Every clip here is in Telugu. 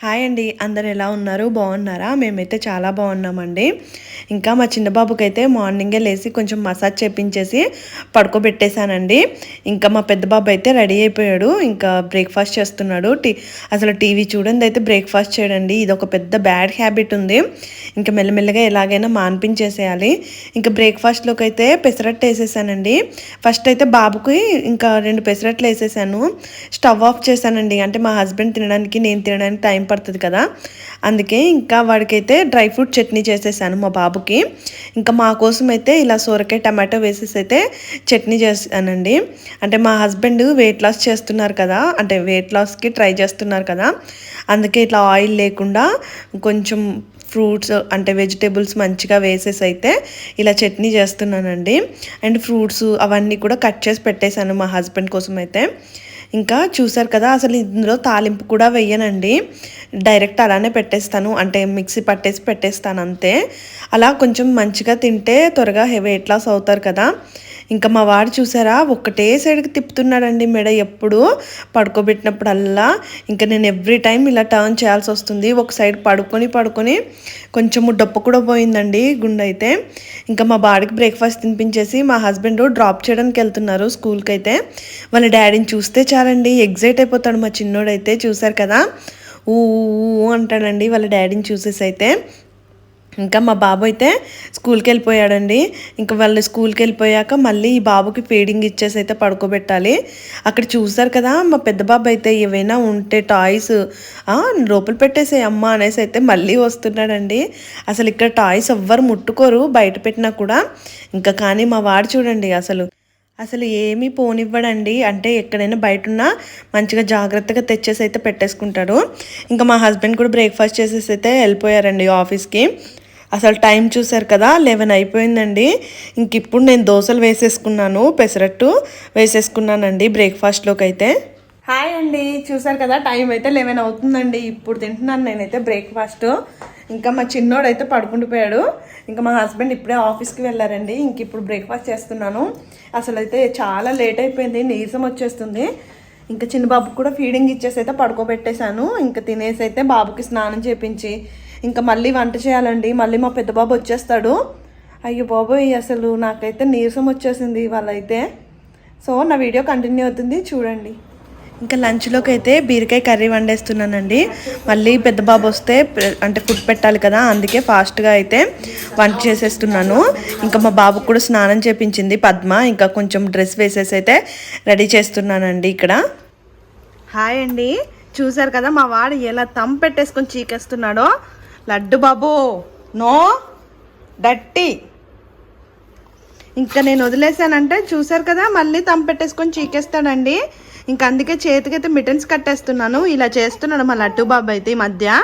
హాయ్ అండి. అందరు ఎలా ఉన్నారు? బాగున్నారా? మేమైతే చాలా బాగున్నామండి. ఇంకా మా చిన్న బాబుకి అయితే మార్నింగే లేచి కొంచెం మసాజ్ చేపించేసి పడుకోబెట్టేశానండి. ఇంకా మా పెద్ద బాబు అయితే రెడీ అయిపోయాడు. ఇంకా బ్రేక్ఫాస్ట్ చేస్తున్నాడు. టీ అసలు టీవీ చూడండి అయితే బ్రేక్ఫాస్ట్ చేయడండి. ఇది ఒక పెద్ద బ్యాడ్ హ్యాబిట్ ఉంది. ఇంకా మెల్లమెల్లగా ఎలాగైనా మాన్పించేసేయాలి. ఇంకా బ్రేక్ఫాస్ట్లోకి అయితే పెసరట్టు వేసేసానండి. ఫస్ట్ అయితే బాబుకి ఇంకా రెండు పెసరట్లు వేసేసాను. స్టవ్ ఆఫ్ చేశానండి. అంటే మా హస్బెండ్ తినడానికి నేను తినడానికి టైం పడుతుంది కదా. అందుకే ఇంకా వాడికైతే డ్రై ఫ్రూట్ చట్నీ చేసేసాను మా బాబుకి. ఇంకా మా కోసం అయితే ఇలా సొరకాయ టమాటో వేసేసి అయితే చట్నీ చేశానండి. అంటే మా హస్బెండ్ వెయిట్ లాస్ చేస్తున్నారు కదా. అంటే వెయిట్ లాస్కి ట్రై చేస్తున్నారు కదా. అందుకే ఇట్లా ఆయిల్ లేకుండా కొంచెం ఫ్రూట్స్ అంటే వెజిటేబుల్స్ మంచిగా వేసేసి అయితే ఇలా చట్నీ చేస్తున్నానండి. అండ్ ఫ్రూట్స్ అవన్నీ కూడా కట్ చేసి పెట్టేశాను మా హస్బెండ్ కోసం అయితే ఇంకా చూసారు కదా అసలు ఇందులో తాలింపు కూడా వెయ్యనండి డైరెక్ట్ అలానే పెట్టేస్తాను అంటే మిక్సీ పట్టేసి పెట్టేస్తాను అంతే. అలా కొంచెం మంచిగా తింటే త్వరగా వెయిట్ లాస్ అవుతారు కదా. ఇంకా మా వాడు చూసారా? ఒక్కటే సైడ్కి తిప్పుతున్నాడండి మెడ ఎప్పుడు. పడుకోబెట్టినప్పుడల్లా ఇంకా నేను ఎవ్రీ టైం ఇలా టర్న్ చేయాల్సి వస్తుంది. ఒక సైడ్ పడుకొని పడుకొని కొంచెము డొప్ప కూడా పోయిందండి గుండె అయితే. ఇంకా మా బాడికి బ్రేక్ఫాస్ట్ తినిపించేసి మా హస్బెండ్ డ్రాప్ చేయడానికి వెళ్తున్నారు స్కూల్కి అయితే వాళ్ళ డాడీని చూస్తే చాలండి. ఎగ్జైట్ అయిపోతాడు మా చిన్నోడైతే. చూసారు కదా? ఊ ఊ అంటాడండి వాళ్ళ డాడీని చూసేసి అయితే. ఇంకా మా బాబు అయితే స్కూల్కి వెళ్ళిపోయాడండి. ఇంకా వాళ్ళు స్కూల్కి వెళ్ళిపోయాక మళ్ళీ ఈ బాబుకి ఫీడింగ్ ఇచ్చేసి అయితే పడుకోబెట్టాలి. అక్కడ చూసారు కదా మా పెద్ద బాబు అయితే ఏవైనా ఉంటే టాయ్స్ లోపల పెట్టేసే అమ్మ అనేసి అయితే మళ్ళీ వస్తున్నాడండి. అసలు ఇక్కడ టాయ్స్ ఎవ్వరు ముట్టుకోరు బయట పెట్టినా కూడా. ఇంకా కానీ మా వాడు చూడండి అసలు. అసలు ఏమీ పోనివ్వడండి. అంటే ఎక్కడైనా బయట ఉన్నా మంచిగా జాగ్రత్తగా తెచ్చేసి అయితే పెట్టేసుకుంటాడు. ఇంకా మా హస్బెండ్ కూడా బ్రేక్ఫాస్ట్ చేసేసి అయితే వెళ్ళిపోయారండి ఆఫీస్కి. అసలు టైం చూసారు కదా లెవెన్ అయిపోయిందండి. ఇంక ఇప్పుడు నేను దోశలు వేసేసుకున్నాను పెసరట్టు వేసేసుకున్నానండి బ్రేక్ఫాస్ట్లోకి అయితే. హాయ్ అండి చూసారు కదా టైం అయితే లెవెన్ అవుతుందండి. ఇప్పుడు తింటున్నాను నేనైతే బ్రేక్ఫాస్ట్. ఇంకా మా చిన్నోడు అయితే పడుకుండిపోయాడు. ఇంకా మా హస్బెండ్ ఇప్పుడే ఆఫీస్కి వెళ్ళారండి. ఇంక ఇప్పుడు బ్రేక్ఫాస్ట్ చేస్తున్నాను. అసలు అయితే చాలా లేట్ అయిపోయింది నీరసం వచ్చేస్తుంది. ఇంకా చిన్న బాబుకి కూడా ఫీడింగ్ ఇచ్చేసి అయితే పడుకోబెట్టేశాను. ఇంకా తినేసి అయితే బాబుకి స్నానం చేపించి ఇంకా మళ్ళీ వంట చేయాలండి. మళ్ళీ మా పెద్ద బాబు వచ్చేస్తాడు. అయ్యో బాబోయ్ అసలు నాకైతే నీరసం వచ్చేసింది వాళ్ళైతే సో నా వీడియో కంటిన్యూ అవుతుంది. చూడండి. ఇంకా లంచ్లోకి అయితే బీరకాయ కర్రీ వండేస్తున్నానండి. మళ్ళీ పెద్ద బాబు వస్తే అంటే ఫుడ్ పెట్టాలి కదా అందుకే ఫాస్ట్గా అయితే వంట చేసేస్తున్నాను. ఇంకా మా బాబుకు కూడా స్నానం చేపించింది పద్మ. ఇంకా కొంచెం డ్రెస్ వేసేసి అయితే రెడీ చేస్తున్నానండి ఇక్కడ. హాయ్ అండి. చూసారు కదా మా వాడు ఎలా తమ్ పెట్టేసుకొని చీకేస్తున్నాడో. లడ్డు బాబు. నో? డట్టి. ఇంకా నేను వదిలేసానంటే చూసారు కదా మళ్ళీ తంపెట్టేసుకొని పెట్టేసుకొని చీకేస్తాడండి. ఇంకా అందుకే చేతికైతే మిటన్స్ కట్టేస్తున్నాను. ఇలా చేస్తున్నాడు మా లడ్డు బాబు అయితే ఈ మధ్య.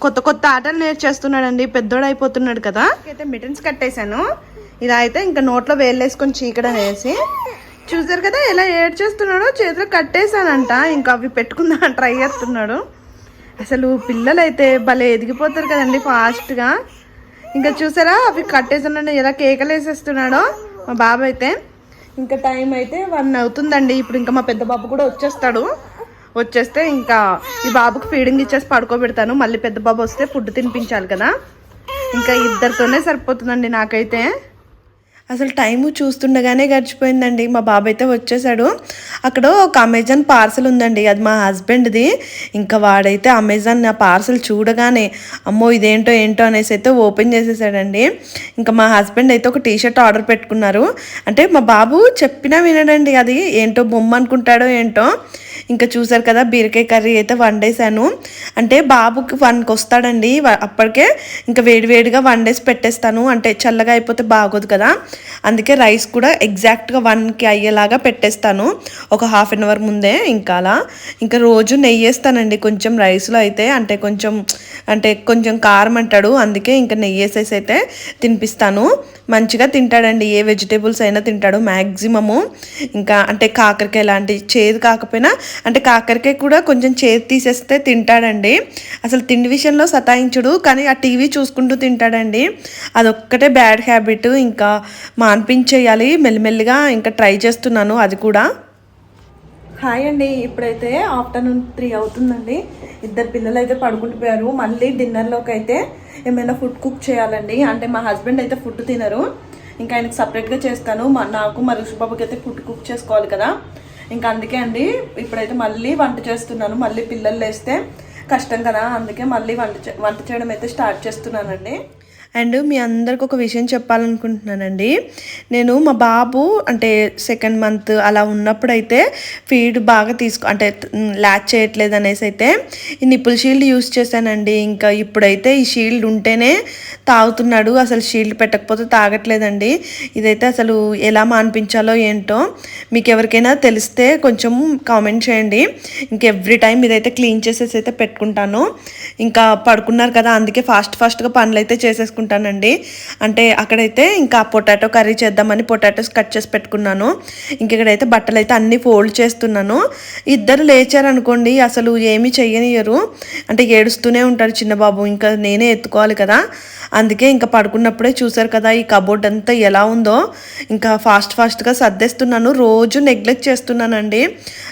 కొత్త కొత్త ఆటలు నేర్చేస్తున్నాడండి పెద్దోడు అయిపోతున్నాడు కదా. అయితే మిటన్స్ కట్టేశాను. ఇలా అయితే ఇంకా నోట్లో వేలేసుకొని చీకడం వేసి. చూసారు కదా ఎలా ఏడ్చేస్తున్నాడో? చేతిలో కట్టేశానంట. ఇంకా అవి పెట్టుకుందా ట్రై చేస్తున్నాడు. అసలు పిల్లలైతే భలే ఎదిగిపోతారు కదండి ఫాస్ట్గా. ఇంకా చూసారా అవి కట్టేస్తున్నాడు ఎలా కేకలు వేసేస్తున్నాడో మా బాబు అయితే ఇంకా టైం అయితే వన్ అవుతుందండి. ఇప్పుడు ఇంకా మా పెద్ద బాబు కూడా వచ్చేస్తాడు. వచ్చేస్తే ఇంకా ఈ బాబుకి ఫీడింగ్ ఇచ్చేసి పడుకోబెడతాను. మళ్ళీ పెద్ద బాబు వస్తే ఫుడ్ తినిపించాలి కదా. ఇంకా ఇద్దరితోనే సరిపోతుందండి నాకైతే. అసలు టైము చూస్తుండగానే గడిచిపోయిందండి. మా బాబు అయితే వచ్చేసాడు. అక్కడ ఒక అమెజాన్ పార్సల్ ఉందండి. అది మా హస్బెండ్ది ఇంకా వాడైతే అమెజాన్ నా పార్సల్ చూడగానే అమ్మో ఇదేంటో ఏంటో అనేసి అయితే ఓపెన్ చేసేసాడండి. ఇంకా మా హస్బెండ్ అయితే ఒక టీషర్ట్ ఆర్డర్ పెట్టుకున్నారు. అంటే మా బాబు చెప్పినా వినడండి. అది ఏంటో బొమ్మ అనుకుంటాడో ఏంటో. ఇంకా చూసారు కదా బీరకాయ కర్రీ అయితే వండేసాను అంటే బాబుకి వన్కి వస్తాడండి అప్పటికే ఇంకా వేడివేడిగా వండేసి పెట్టేస్తాను. అంటే చల్లగా అయిపోతే బాగోదు కదా. అందుకే రైస్ కూడా ఎగ్జాక్ట్గా వన్కి అయ్యేలాగా పెట్టేస్తాను. ఒక హాఫ్ అన్ అవర్ ముందే ఇంకా అలా. ఇంకా రోజు నెయ్యి వేస్తానండి కొంచెం రైస్లో అయితే. అంటే కొంచెం అంటే కొంచెం కారం అంటాడు అందుకే ఇంకా నెయ్యి వేసేసి అయితే తినిపిస్తాను. మంచిగా తింటాడండి ఏ వెజిటేబుల్స్ అయినా తింటాడు మ్యాక్సిమము ఇంకా అంటే కాకరకాయ లాంటి చేదు కాకపోయినా అంటే కాకరకాయ కూడా కొంచెం చేదు తీసేస్తే తింటాడండి. అసలు తిండి విషయంలో సతాయించుడు కానీ ఆ టీవీ చూసుకుంటూ తింటాడండి. అదొక్కటే బ్యాడ్ హ్యాబిట్. ఇంకా మాన్పించేయాలి. మెల్లిమెల్లిగా ఇంకా ట్రై చేస్తున్నాను అది కూడా. హాయ్ అండి. ఇప్పుడైతే ఆఫ్టర్నూన్ త్రీ అవుతుందండి. ఇద్దరు పిల్లలు అయితే పడుకుంటుపోయారు మళ్ళీ డిన్నర్లోకి అయితే ఏమైనా ఫుడ్ కుక్ చేయాలండి. అంటే మా హస్బెండ్ అయితే ఫుడ్ తినరు. ఇంకా ఆయనకు సపరేట్గా చేస్తాను. మా నాకు మా ఋషిబాబుకి అయితే ఫుడ్ కుక్ చేసుకోవాలి కదా. ఇంకా అందుకే అండి ఇప్పుడైతే మళ్ళీ వంట చేస్తున్నాను. మళ్ళీ పిల్లలు లేస్తే కష్టం కదా అందుకే మళ్ళీ వంట చే- వంట చేయడం అయితే స్టార్ట్ చేస్తున్నానండి. అండ్ మీ అందరికి ఒక విషయం చెప్పాలనుకుంటున్నానండి. నేను మా బాబు అంటే సెకండ్ మంత్ అలా ఉన్నప్పుడైతే ఫీడ్ బాగా తీసుకో అంటే ల్యాచ్ చేయట్లేదు అనేసి అయితే ఈ నిప్పుల్ షీల్డ్ యూస్ చేశానండి. ఇంకా ఇప్పుడైతే ఈ షీల్డ్ ఉంటేనే తాగుతున్నాడు. అసలు షీల్డ్ పెట్టకపోతే తాగట్లేదండి. ఇదైతే అసలు ఎలా మానిపించాలో ఏంటో మీకు ఎవరికైనా తెలిస్తే కొంచెం కామెంట్ చేయండి. ఇంకా ఎవ్రీ టైం ఇదైతే క్లీన్ చేసేసి అయితే పెట్టుకుంటాను. ఇంకా పడుకున్నారు కదా అందుకే ఫాస్ట్ ఫాస్ట్గా పనులు అయితే చేసేసుకుంటానండి అంటే అక్కడైతే ఇంకా పొటాటో కర్రీ చేద్దామని పొటాటోస్ కట్ చేసి పెట్టుకున్నాను. ఇంక ఇక్కడైతే బట్టలు అయితే అన్ని ఫోల్డ్ చేస్తున్నాను. ఇద్దరు లేచారనుకోండి అసలు ఏమీ చెయ్యనియరు అంటే ఏడుస్తూనే ఉంటారు చిన్న బాబు ఇంకా నేనే ఎత్తుకోవాలి కదా. అందుకే ఇంకా పడుకున్నప్పుడే చూసారు కదా ఈ కబోర్డ్ అంతా ఎలా ఉందో. ఇంకా ఫాస్ట్ ఫాస్ట్గా సర్దేస్తున్నాను. రోజు నెగ్లెక్ట్ చేస్తున్నానండి.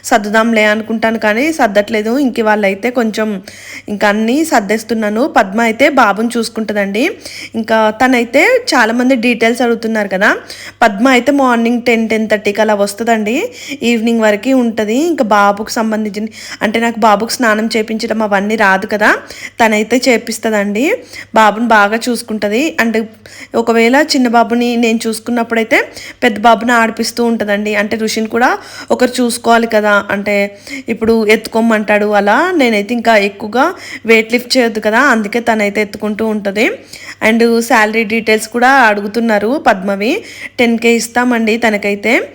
సర్దుదాంలే అనుకుంటాను కానీ సర్దట్లేదు. ఇంక వాళ్ళైతే కొంచెం ఇంకా అన్నీ సర్దేస్తున్నాను. పద్మ అయితే బాబుని చూసుకుంటుందండి. ఇంకా తనైతే చాలామంది డీటెయిల్స్ అడుగుతున్నారు కదా. పద్మ అయితే మార్నింగ్ టెన్ టెన్ థర్టీకి అలా వస్తుందండి. ఈవినింగ్ వరకు ఉంటుంది. ఇంకా బాబుకు సంబంధించిన అంటే నాకు బాబుకు స్నానం చేయించడం అవన్నీ రాదు కదా. తనైతే చేపిస్తుందండి. బాబుని బాగా చూసుకుంటుంది. అండ్ ఒకవేళ చిన్న బాబుని నేను చూసుకున్నప్పుడైతే పెద్ద బాబుని ఆడిపిస్తూ ఉంటుందండి. అంటే ఋషిని కూడా ఒకరు చూసుకోవాలి కదా. అంటే ఇప్పుడు ఎత్తుకోమంటాడు అలా. నేనైతే ఇంకా ఎక్కువగా వెయిట్ లిఫ్ట్ చేయొద్దు కదా. అందుకే తనైతే ఎత్తుకుంటూ ఉంటుంది. అండ్ శాలరీ డీటెయిల్స్ కూడా అడుగుతున్నారు పద్మవి. టెన్ కే ఇస్తామండి తనకైతే.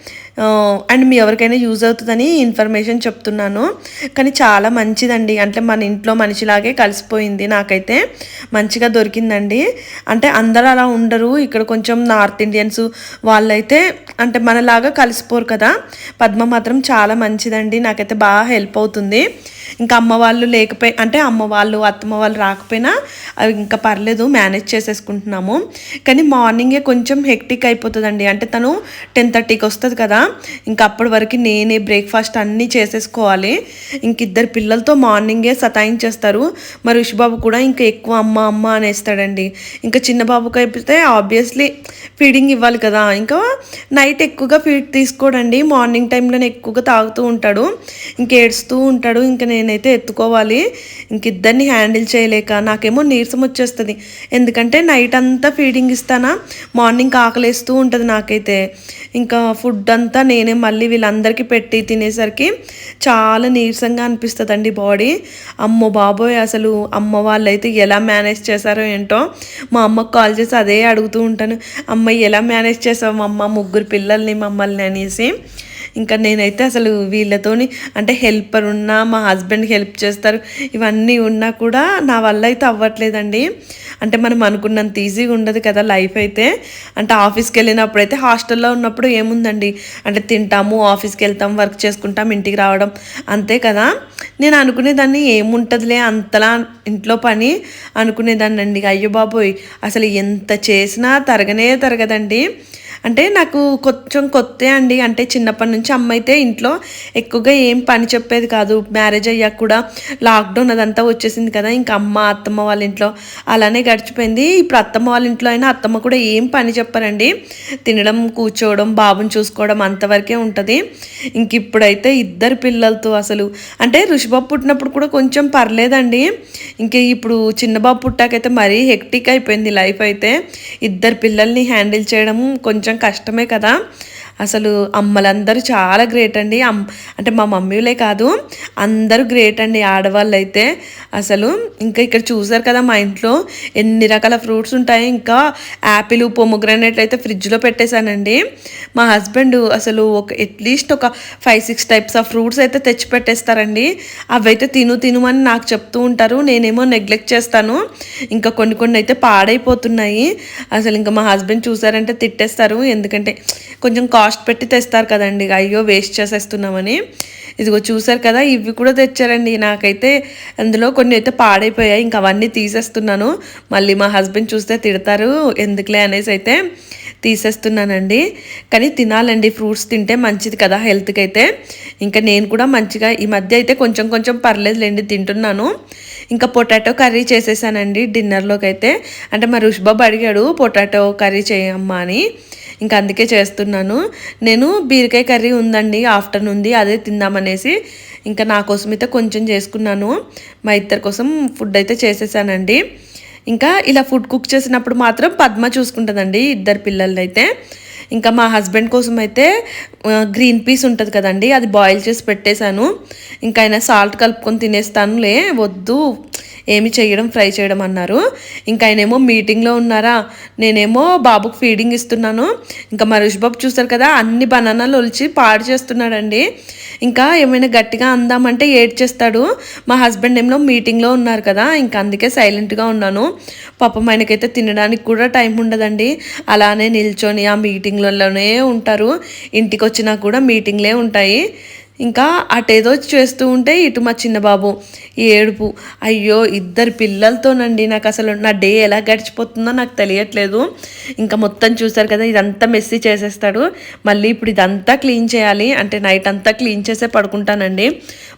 అండ్ మీ ఎవరికైనా యూజ్ అవుతుందని ఇన్ఫర్మేషన్ చెప్తున్నాను. కానీ చాలా మంచిదండి. అంటే మన ఇంట్లో మనిషిలాగే కలిసిపోయింది నాకైతే. మంచిగా దొరికిందండి. అంటే అందరూ అలా ఉండరు. ఇక్కడ కొంచెం నార్త్ ఇండియన్స్ వాళ్ళైతే అంటే మనలాగా కలిసిపోరు కదా. పద్మ మాత్రం చాలా మంచిదండి. నాకైతే బాగా హెల్ప్ అవుతుంది. ఇంకా అమ్మ వాళ్ళు లేకపోయి అంటే అమ్మ వాళ్ళు అత్తమ్మ వాళ్ళు రాకపోయినా అవి ఇంకా పర్లేదు. మేనేజ్ చేసేసుకుంటున్నాము. కానీ మార్నింగే కొంచెం హెక్టిక్ అయిపోతుందండి. అంటే తను టెన్ థర్టీకి వస్తుంది కదా. ఇంకా అప్పటి వరకు నేనే బ్రేక్ఫాస్ట్ అన్నీ చేసేసుకోవాలి. ఇంక ఇద్దరు పిల్లలతో మార్నింగే సతాయించేస్తారు. మరి ఋషిబాబు కూడా ఇంకా ఎక్కువ అమ్మ అమ్మ అనేస్తాడండి. ఇంకా చిన్న బాబుకి అయిపోతే ఆబ్వియస్లీ ఫీడింగ్ ఇవ్వాలి కదా. ఇంకా నైట్ ఎక్కువగా ఫీడ్ తీసుకోడండి. మార్నింగ్ టైంలోనే ఎక్కువగా తాగుతూ ఉంటాడు. ఇంక ఏడుస్తూ ఉంటాడు. ఇంకా నేనైతే ఎత్తుకోవాలి. ఇంక ఇద్దరిని హ్యాండిల్ చేయలేక నాకేమో నీరసం వచ్చేస్తుంది. ఎందుకంటే నైట్ అంతా ఫీడింగ్ ఇస్తానా? మార్నింగ్ ఆకలేస్తూ ఉంటుంది నాకైతే. ఇంకా ఫుడ్ అంతా నేనే మళ్ళీ వీళ్ళందరికీ పెట్టి తినేసరికి చాలా నీరసంగా అనిపిస్తుందండి బాడీ. అమ్మో బాబోయ్ అసలు అమ్మ వాళ్ళైతే ఎలా మేనేజ్ చేశారో ఏంటో మా అమ్మకు కాల్ చేసి అదే అడుగుతూ ఉంటాను. అమ్మ ఎలా మేనేజ్ చేసావు అమ్మ ముగ్గురు పిల్లల్ని మమ్మల్ని అనేసి. ఇంకా నేనైతే అసలు వీళ్ళతోని అంటే హెల్పర్ ఉన్నా మా హస్బెండ్కి హెల్ప్ చేస్తారు ఇవన్నీ ఉన్నా కూడా నా వల్ల అయితే అవ్వట్లేదండి. అంటే మనం అనుకున్నంత ఈజీగా ఉండదు కదా లైఫ్ అయితే. అంటే ఆఫీస్కి వెళ్ళినప్పుడు అయితే హాస్టల్లో ఉన్నప్పుడు ఏముందండి? అంటే తింటాము ఆఫీస్కి వెళ్తాం వర్క్ చేసుకుంటాం ఇంటికి రావడం అంతే కదా. నేను అనుకునేదాన్ని ఏముంటుందిలే అంతలా ఇంట్లో పని అనుకునేదాన్ని అండి అయ్యో బాబోయ్ అసలు ఎంత చేసినా తరగనే తరగదండి. అంటే నాకు కొంచెం కొత్త అండి. అంటే చిన్నప్పటి నుంచి అమ్మ అయితే ఇంట్లో ఎక్కువగా ఏం పని చెప్పేది కాదు. మ్యారేజ్ అయ్యాక కూడా లాక్డౌన్ అదంతా వచ్చేసింది కదా. ఇంకా అమ్మ అత్తమ్మ వాళ్ళ ఇంట్లో అలానే గడిచిపోయింది. ఇప్పుడు అత్తమ్మ వాళ్ళ ఇంట్లో అయినా అత్తమ్మ కూడా ఏం పని చెప్పారండి. తినడం కూర్చోవడం బాబుని చూసుకోవడం అంతవరకే ఉంటుంది. ఇంక ఇప్పుడైతే ఇద్దరు పిల్లలతో అసలు అంటే ఋషిబాబు పుట్టినప్పుడు కూడా కొంచెం పర్లేదండి. ఇంక ఇప్పుడు చిన్నబాబు పుట్టాకైతే మరీ హెక్టిక్ అయిపోయింది లైఫ్ అయితే. ఇద్దరు పిల్లల్ని హ్యాండిల్ చేయడం కొంచెం కష్టమే కదా. అసలు అమ్మలందరూ చాలా గ్రేట్ అండి. అమ్ అంటే మా మమ్మీలే కాదు అందరూ గ్రేట్ అండి ఆడవాళ్ళు అయితే అసలు ఇంకా ఇక్కడ చూసారు కదా మా ఇంట్లో ఎన్ని రకాల ఫ్రూట్స్ ఉంటాయి. ఇంకా యాపిల్ పొమగ్రానేట్ అయితే ఫ్రిడ్జ్లో పెట్టేశానండి. మా హస్బెండ్ అసలు ఒక అట్లీస్ట్ ఒక five six types of fruits అయితే తెచ్చి పెట్టేస్తారండి. అవైతే తిను తినుమని నాకు చెప్తూ ఉంటారు. నేనేమో నెగ్లెక్ట్ చేస్తాను. ఇంకా కొన్ని కొన్ని అయితే పాడైపోతున్నాయి. అసలు ఇంకా మా హస్బెండ్ చూసారంటే తిట్టేస్తారు. ఎందుకంటే కొంచెం కాస్ట్ పెట్టి తెస్తారు కదండి. అయ్యో వేస్ట్ చేసేస్తున్నామని. ఇదిగో చూసారు కదా ఇవి కూడా తెచ్చారండి. నాకైతే అందులో కొన్ని అయితే పాడైపోయాయి. ఇంకా అవన్నీ తీసేస్తున్నాను. మళ్ళీ మా హస్బెండ్ చూస్తే తిడతారు. ఎందుకులే అనేసి అయితే తీసేస్తున్నానండి. కానీ తినాలండి. ఫ్రూట్స్ తింటే మంచిది కదా హెల్త్కి అయితే. ఇంకా నేను కూడా మంచిగా ఈ మధ్య అయితే కొంచెం కొంచెం పర్లేదులేండి తింటున్నాను. ఇంకా పొటాటో కర్రీ చేసేసానండి డిన్నర్లోకి అయితే అంటే మా రుషిబాబు అడిగాడు పొటాటో కర్రీ చేయమ్మా అని. ఇంకా అందుకే చేస్తున్నాను. నేను బీరకాయ కర్రీ ఉందండి ఆఫ్టర్నూన్ది అదే తిందామనేసి ఇంకా నా కోసం అయితే కొంచెం చేసుకున్నాను. మా ఇద్దరి కోసం ఫుడ్ అయితే చేసేసానండి. ఇంకా ఇలా ఫుడ్ కుక్ చేసినప్పుడు మాత్రం పద్మ చూసుకుంటుందండి ఇద్దరు పిల్లలైతే అయితే ఇంకా మా హస్బెండ్ కోసం అయితే గ్రీన్ పీస్ ఉంటుంది కదండి అది బాయిల్ చేసి పెట్టేశాను. ఇంకా ఆయన సాల్ట్ కలుపుకొని తినేస్తానులే వద్దు. ఏమి చేయడం ఫ్రై చేయడం అన్నారు. ఇంకా ఆయనేమో మీటింగ్లో ఉన్నారా? నేనేమో బాబుకు ఫీడింగ్ ఇస్తున్నాను. ఇంకా మా బాబు చూస్తారు కదా అన్ని బనానాలు ఒలిచి పాడు చేస్తున్నాడండి. ఇంకా ఏమైనా గట్టిగా అందామంటే ఏడ్చేస్తాడు. మా హస్బెండ్ ఏమో మీటింగ్లో ఉన్నారు కదా ఇంకా అందుకే సైలెంట్గా ఉన్నాను. పాపం ఆయనకైతే తినడానికి కూడా టైం ఉండదండి. అలానే నిల్చొని ఆ మీటింగ్లలోనే ఉంటారు. ఇంటికి వచ్చినా కూడా మీటింగ్లే ఉంటాయి. ఇంకా అటేదో చేస్తూ ఉంటే ఇటు మా చిన్నబాబు ఏడుపు అయ్యో ఇద్దరు పిల్లలతోనండి నాకు అసలు నా డే ఎలా గడిచిపోతుందో నాకు తెలియట్లేదు. ఇంకా మొత్తం చూసారు కదా ఇదంతా మెస్సీ చేసేస్తాడు. మళ్ళీ ఇప్పుడు ఇదంతా క్లీన్ చేయాలి అంటే నైట్ అంతా క్లీన్ చేసే పడుకుంటానండి.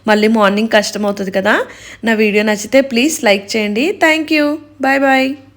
మళ్ళీ మార్నింగ్ కష్టం అవుతుంది కదా. నా వీడియో నచ్చితే ప్లీజ్ లైక్ చేయండి. Thank you. Bye bye.